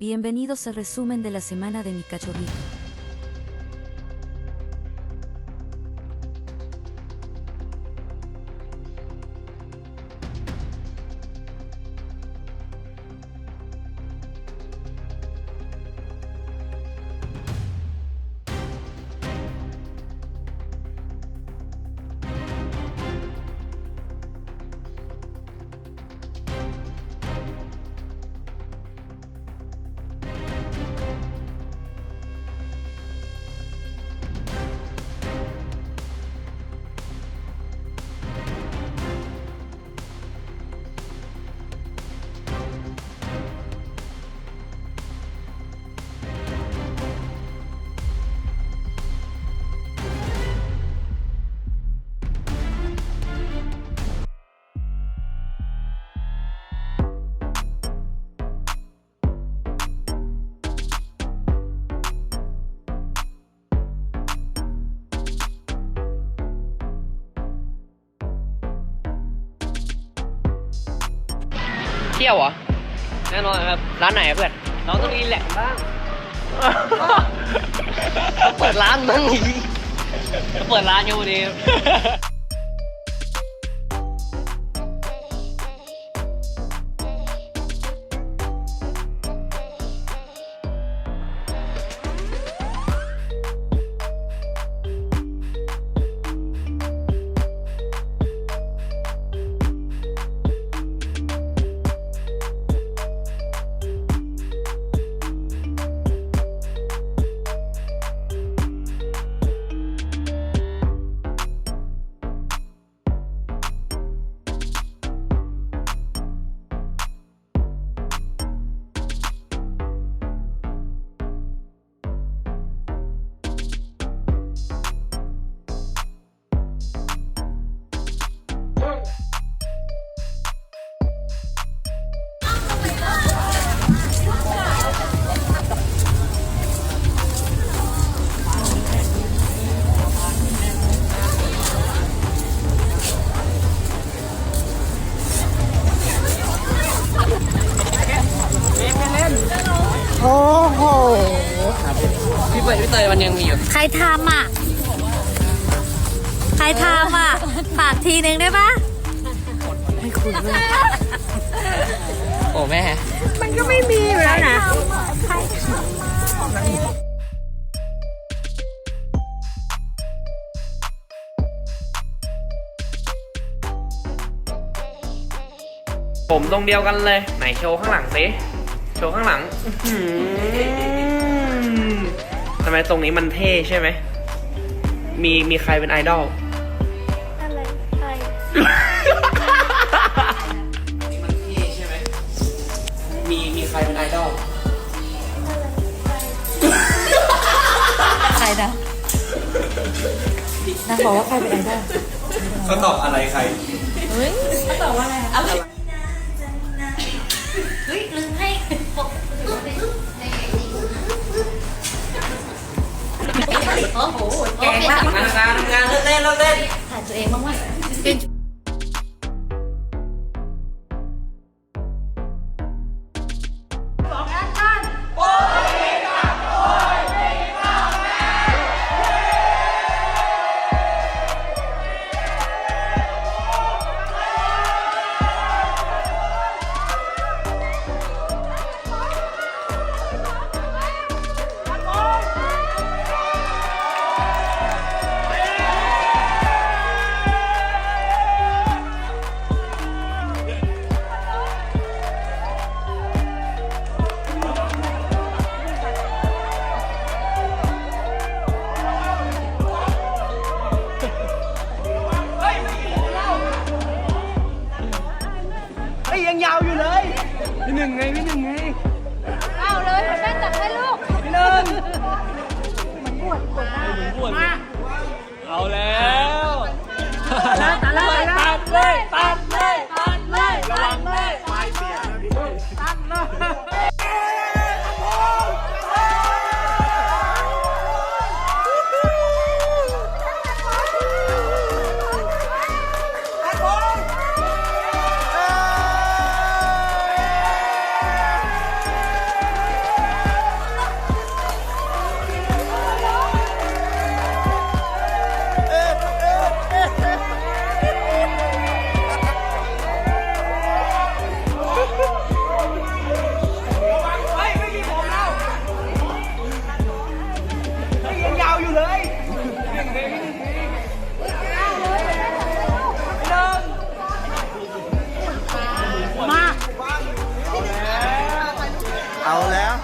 Bienvenidos al resumen de la semana de mi cachorrito. เที่ยวเหรอ แน่นอนครับร้านไหนอะเพื่อน เราต้องรีแลกซ์บ้าง เปิดร้านมั้งอีก เปิดร้านอยู่พอดี เปิดพี่เตยมันยังมีอยู่ ใครทำอะ ใครทำอะ ฝากทีนึงได้ปะโอ้แม่ มันก็ไม่มีอยู่แล้วนะผมตรงเดียวกันเลย ไหนโชว์ข้างหลังสิ โชว์ข้างหลังอื้อหือทำไมตรงนี้มันเท่ใช่ไหม มีมีใครเป็นไอดอล อะไรใครนี่มันเท่ใช่ไหม มีมีใครเป็นไอดอลใครนะนางบอกว่าใครเป็นไอดอลก็ตอบอะไรใคร เฮ้ย เขาตอบว่าอะไรอะ งมากทำงานทำงานทำงานเลิกเล่นเลิกเล่น ถ่ายตัวเองบ้างวะ พี่หนึ่งไงพี่หนึ่งไงเอาเลยแม่จัดให้ลูกพี่หนึ่งมันปวดมาเอาแล้วตัตัดเลย แล้ว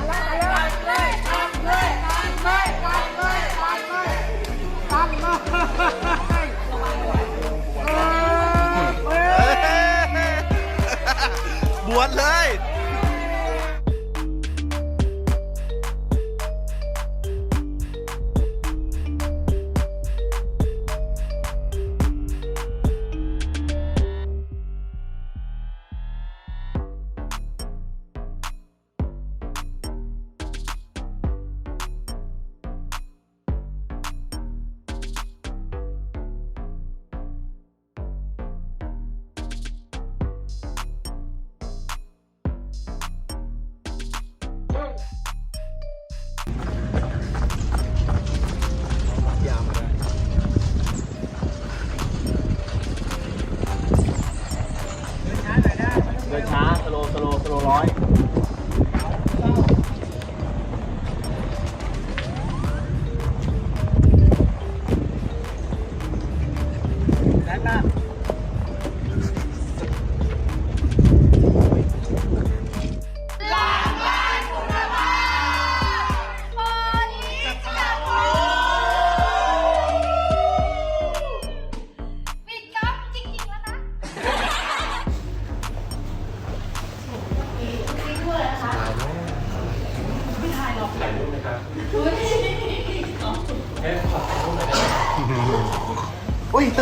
บวชเลย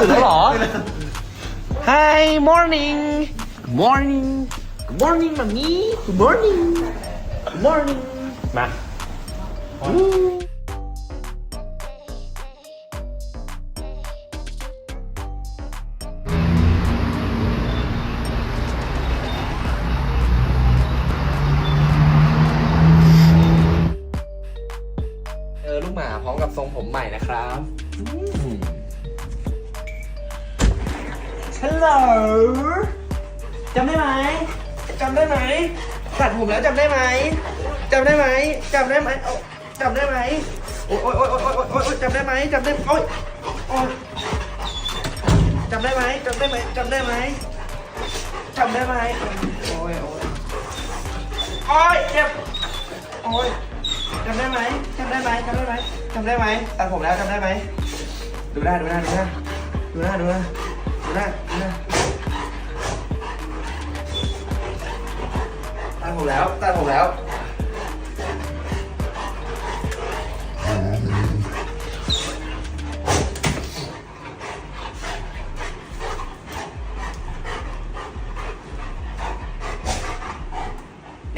ตื่นแล้วเหรอ Hi morning morning Good morning แบบนี้ Good morning Good morning มาเออลูกหมาพร้อมกับทรงผมใหม่นะครับ ฮัลโหลจำได้ไหมจำได้ไหมตัดผมแล้วจำได้ไหมจำได้ไหมจำได้ไหมเอาจำได้ไหมโอ๊ยโอ๊ยโอ๊ยโอ๊ยโอ๊ยโอ๊ยโอ๊ยจำได้ไหมจำได้โอ๊ยโอ๊ยจำได้ไหมจำได้ไหมจำได้ไหมจำได้ไหมโอ๊ยโอ๊ยโอ๊ยเจ็บโอ๊ยจำได้ไหมจำได้ไหมจำได้ไหมจำได้ไหมตัดผมแล้วจำได้ไหมดูหน้าดูหน้าดูหน้าดูหน้าดูหน้า ดูหน้าดูหน้าตัดผมแล้วตัดผมแล้ว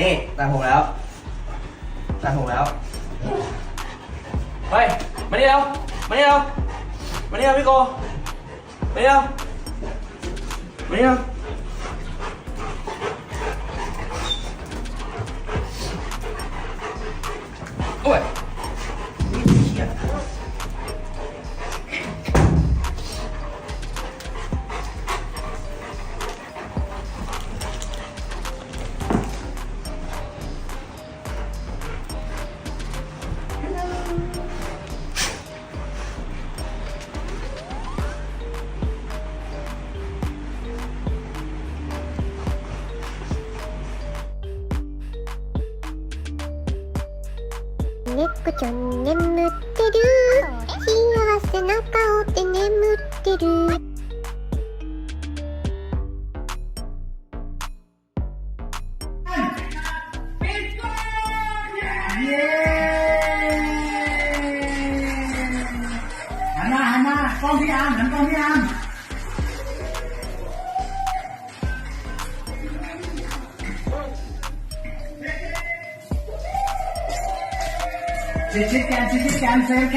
นี่ตัดผมแล้วตัดผมแล้วเฮ้ยมานี่เร็วมานี่เร็วมานี่เร็วพี่โกมานี่เร็ว มานี่เ猫ちゃん眠ってる幸せな顔で眠ってる，放屁啊！能放屁啊！ ดกันเซ